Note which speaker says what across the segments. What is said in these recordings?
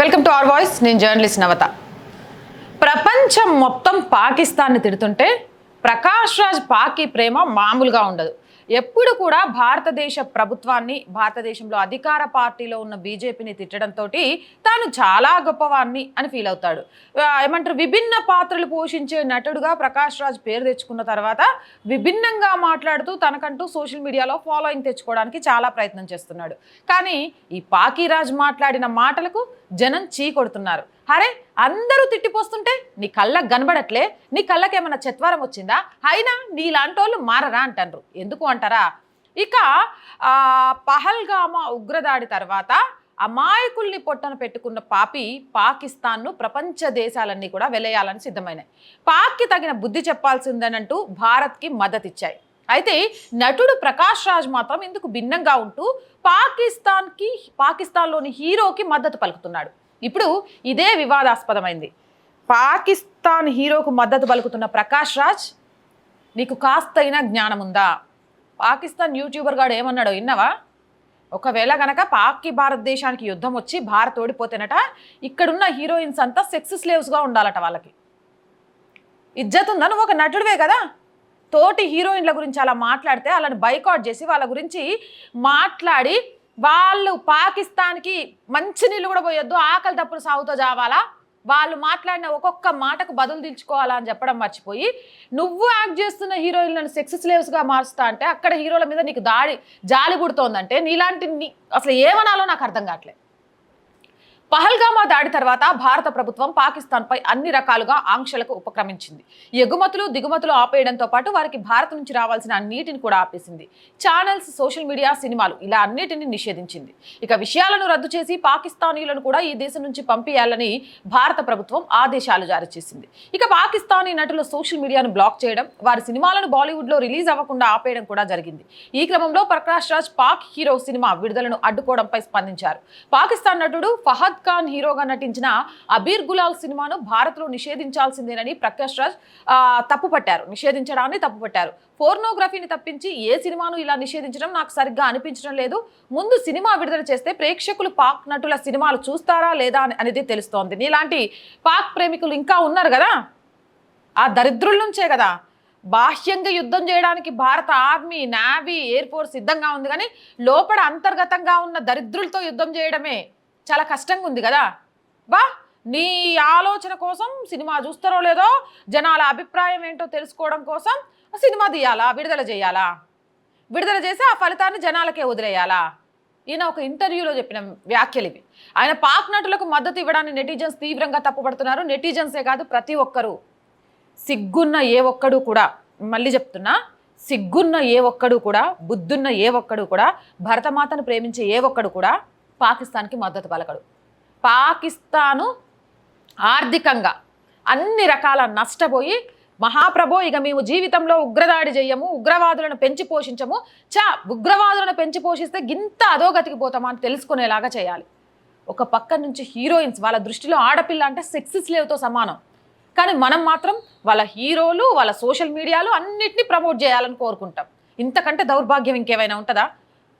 Speaker 1: Welcome to our voice. నేను journalist Navatha. ప్రపంచం మొత్తం పాకిస్తాన్ని తిడుతుంటే ప్రకాష్ రాజ్ పాకి ప్రేమ మామూలుగా ఉండదు. ఎప్పుడు కూడా భారతదేశ ప్రభుత్వాన్ని భారతదేశంలో అధికార పార్టీలో ఉన్న బీజేపీని తిట్టడంతో తాను చాలా గొప్పవాణ్ణి అని ఫీల్ అవుతాడు. ఏమంటారు? విభిన్న పాత్రలు పోషించే నటుడుగా ప్రకాష్ రాజ్ పేరు తెచ్చుకున్న తర్వాత విభిన్నంగా మాట్లాడుతూ తనకంటూ సోషల్ మీడియాలో ఫాలోయింగ్ తెచ్చుకోవడానికి చాలా ప్రయత్నం చేస్తున్నాడు. కానీ ఈ పాకీరాజ్ మాట్లాడిన మాటలకు జనం చీ కొడుతున్నారు. అరే అందరూ తిట్టిపోస్తుంటే నీ కళ్ళకు కనబడట్లే? నీ కళ్ళకి ఏమైనా చెత్వారం వచ్చిందా? అయినా నీలాంటి వాళ్ళు మారరా అంటారు ఎందుకు అంటారా? ఇక పహల్గామా ఉగ్రదాడి తర్వాత అమాయకుల్ని పొట్టన పెట్టుకున్న పాపి పాకిస్తాన్ను ప్రపంచ దేశాలన్నీ కూడా వెలయాలని సిద్ధమైనాయి. పాక్కి తగిన బుద్ధి చెప్పాల్సిందనంటూ భారత్కి మద్దతిచ్చాయి. అయితే నటుడు ప్రకాష్ రాజ్ మాత్రం ఇందుకు భిన్నంగా ఉంటూ పాకిస్తాన్కి పాకిస్తాన్లోని హీరోకి మద్దతు పలుకుతున్నాడు. ఇప్పుడు ఇదే వివాదాస్పదమైంది. పాకిస్తాన్ హీరోకు మద్దతు పలుకుతున్న ప్రకాష్ రాజ్ నీకు కాస్తైనా జ్ఞానం ఉందా పాకిస్తాన్ యూట్యూబర్ గాడు ఏమన్నాడో విన్నావా? ఒకవేళ గనక పాక్కి భారతదేశానికి యుద్ధం వచ్చి భారత్ ఓడిపోతేనట ఇక్కడున్న హీరోయిన్స్ అంతా సెక్స్ స్లేవ్స్గా ఉండాలట వాళ్ళకి. ఇజ్జత్ ఉందా నువ్వు ఒక నటుడివే కదా. తోటి హీరోయిన్ల గురించి అలా మాట్లాడితే వాళ్ళని బైకాట్ చేసి వాళ్ళ గురించి మాట్లాడి వాళ్ళు పాకిస్తాన్కి మంచి నీళ్ళు కూడా పోయొద్దు ఆకలి తప్పులు సాగుతో జావాలా? వాళ్ళు మాట్లాడిన ఒక్కొక్క మాటకు బదులు దించుకోవాలా అని చెప్పడం మర్చిపోయి నువ్వు యాక్ట్ చేస్తున్న హీరోయిన్లను సెక్స్ స్లేవ్స్గా మారుస్తా అంటే అక్కడ హీరోల మీద నీకు దాడి జాలి పుడుతోందంటే నీలాంటి అసలు ఏమనాలో నాకు అర్థం కావట్లేదు. పహల్గామా దాడి తర్వాత భారత ప్రభుత్వం పాకిస్తాన్పై అన్ని రకాలుగా ఆంక్షలకు ఉపక్రమించింది. ఎగుమతులు దిగుమతులు ఆపేయడంతో పాటు వారికి భారత్ నుంచి రావాల్సిన నీటిని కూడా ఆపేసింది. ఛానల్స్ సోషల్ మీడియా సినిమాలు ఇలా అన్నిటిని నిషేధించింది. ఇక విషయాలను రద్దు చేసి పాకిస్తానీలను కూడా ఈ దేశం నుంచి పంపేయాలని భారత ప్రభుత్వం ఆదేశాలు జారీ చేసింది. ఇక పాకిస్తానీ నటుల సోషల్ మీడియాను బ్లాక్ చేయడం వారి సినిమాలను బాలీవుడ్లో రిలీజ్ అవ్వకుండా ఆపేయడం కూడా జరిగింది. ఈ క్రమంలో ప్రకాష్ రాజ్ పాక్ హీరో సినిమా విడుదలను అడ్డుకోవడంపై స్పందించారు. పాకిస్తాన్ నటుడు ఫహద్ ఖాన్ హీరోగా నటించిన అబీర్ గులాల్ సినిమాను భారత్లో నిషేధించాల్సిందేనని ప్రకాష్ రాజ్ తప్పుపట్టారు. నిషేధించడాన్ని తప్పుపట్టారు. పోర్నోగ్రఫీని తప్పించి ఏ సినిమాను ఇలా నిషేధించడం నాకు సరిగ్గా అనిపించడం లేదు. ముందు సినిమా విడుదల చేస్తే ప్రేక్షకులు పాక్ నటుల సినిమాలు చూస్తారా లేదా అని- అనేది తెలుస్తోంది. నీలాంటి పాక్ ప్రేమికులు ఇంకా ఉన్నారు కదా? ఆ దరిద్రుల నుంచే కదా. బాహ్యంగా యుద్ధం చేయడానికి భారత ఆర్మీ నావీ ఎయిర్ ఫోర్స్ సిద్ధంగా ఉంది కానీ లోపల అంతర్గతంగా ఉన్న దరిద్రులతో యుద్ధం చేయడమే. చాలా కష్టంగా ఉంది కదా? బా నీ ఆలోచన కోసం సినిమా చూస్తారో లేదో జనాల అభిప్రాయం ఏంటో తెలుసుకోవడం కోసం సినిమా తీయాలా? విడుదల చేయాలా? విడుదల చేసి ఆ ఫలితాన్ని జనాలకే వదిలేయాలా? ఈయన ఒక ఇంటర్వ్యూలో చెప్పిన వ్యాఖ్యలు ఇవి. ఆయన పాక్ నటులకు మద్దతు ఇవ్వడాన్ని నెటిజన్స్ తీవ్రంగా తప్పుపడుతున్నారు. నెటిజన్సే కాదు ప్రతి ఒక్కరూ. సిగ్గున్న ఏ ఒక్కడు కూడా మళ్ళీ చెప్తున్నా సిగ్గున్న ఏ ఒక్కడు కూడా బుద్ధున్న ఏ ఒక్కడు కూడా భరతమాతను ప్రేమించే ఏ ఒక్కడు కూడా పాకిస్తాన్కి మద్దతు పలకడు. పాకిస్తాను ఆర్థికంగా అన్ని రకాల నష్టపోయి మహాప్రభో ఇక మేము జీవితంలో ఉగ్రదాడి చేయము ఉగ్రవాదులను పెంచి పోషించము చా ఉగ్రవాదులను పెంచి పోషిస్తే గింత అధోగతికి పోతామా అని తెలుసుకునేలాగా చేయాలి. ఒక పక్క నుంచి హీరోయిన్స్ వాళ్ళ దృష్టిలో ఆడపిల్ల అంటే సెక్స్ స్లేవ్తో సమానం. కానీ మనం మాత్రం వాళ్ళ హీరోలు వాళ్ళ సోషల్ మీడియాలు అన్నిటినీ ప్రమోట్ చేయాలని కోరుకుంటాం. ఇంతకంటే దౌర్భాగ్యం ఇంకేమైనా ఉంటుందా?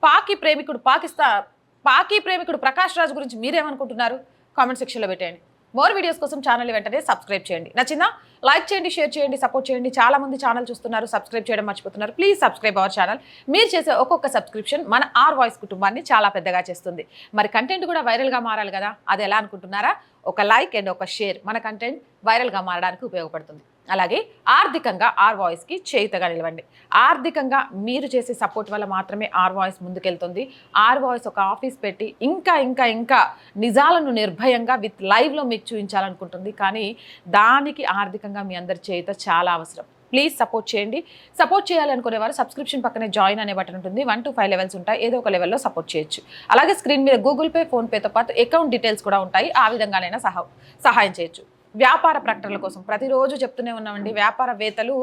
Speaker 1: పాకి ప్రేమికుడు పాకిస్తాన్ పాకీ ప్రేమికుడు ప్రకాష్ రాజ్ గురించి మీరేమనుకుంటున్నారు? కామెంట్ సెక్షన్లో పెట్టేయండి. మోర్ వీడియోస్ కోసం ఛానల్ వెంటనే సబ్స్క్రైబ్ చేయండి. నచ్చిందా? లైక్ చేయండి షేర్ చేయండి సపోర్ట్ చేయండి. చాలా మంది ఛానల్ చూస్తున్నారు సబ్స్క్రైబ్ చేయడం మర్చిపోతున్నారు. Please subscribe our channel. మీరు చేసే ఒక్కొక్క సబ్స్క్రిప్షన్ మన ఆర్ వాయిస్ కుటుంబాన్ని చాలా పెద్దగా చేస్తుంది. మరి కంటెంట్ కూడా వైరల్గా మారాలి కదా? అది ఎలా అనుకుంటున్నారా? ఒక లైక్ అండ్ ఒక షేర్ మన కంటెంట్ వైరల్గా మారడానికి ఉపయోగపడుతుంది. అలాగే ఆర్థికంగా ఆర్ వాయిస్కి చేయుతగా నిలవండి. ఆర్థికంగా మీరు చేసే సపోర్ట్ వల్ల మాత్రమే ఆర్ వాయిస్ ముందుకెళ్తుంది. ఆర్ వాయిస్ ఒక ఆఫీస్ పెట్టి ఇంకా ఇంకా ఇంకా నిజాలను నిర్భయంగా విత్ లైవ్లో మీకు చూపించాలనుకుంటుంది. కానీ దానికి ఆర్థికంగా మీ అందరి చేయుత చాలా అవసరం. ప్లీజ్ సపోర్ట్ చేయండి. సపోర్ట్ చేయాలనుకునే వారు సబ్స్క్రిప్షన్ పక్కనే జాయిన్ అనే బటన్ ఉంటుంది. వన్ టు ఫైవ్ లెవెల్స్ ఉంటాయి. ఏదో ఒక లెవెల్లో సపోర్ట్ చేయొచ్చు. అలాగే స్క్రీన్ మీద గూగుల్ పే ఫోన్పేతో పాటు అకౌంట్ డీటెయిల్స్ కూడా ఉంటాయి. ఆ విధంగానైనా సహా సహాయం చేయొచ్చు. వ్యాపార ప్రకటనల కోసం. ప్రతిరోజు చెప్తూనే ఉన్నామండి వ్యాపారవేత్తలు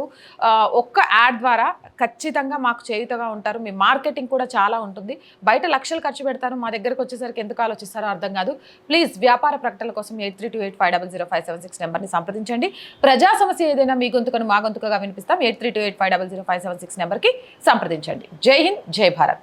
Speaker 1: ఒక్క యాడ్ ద్వారా ఖచ్చితంగా మాకు చేయుతగా ఉంటారు. మీ మార్కెటింగ్ కూడా చాలా ఉంటుంది. బయట లక్షలు ఖర్చు పెడతారు. మా దగ్గరకు వచ్చేసరికి ఎందుకు ఆలోచిస్తారో అర్థం కాదు. ప్లీజ్ వ్యాపార ప్రకటనల కోసం eight three two eight five double zero five seven six నెంబర్ని సంప్రదించండి. ప్రజా సమస్య ఏదైనా మీ గొంతుకను మా గొంతుకగా వినిపిస్తాం. Eight three two eight five double zero five seven six నెంబర్కి సంప్రదించండి. జై హింద్ జై భారత్.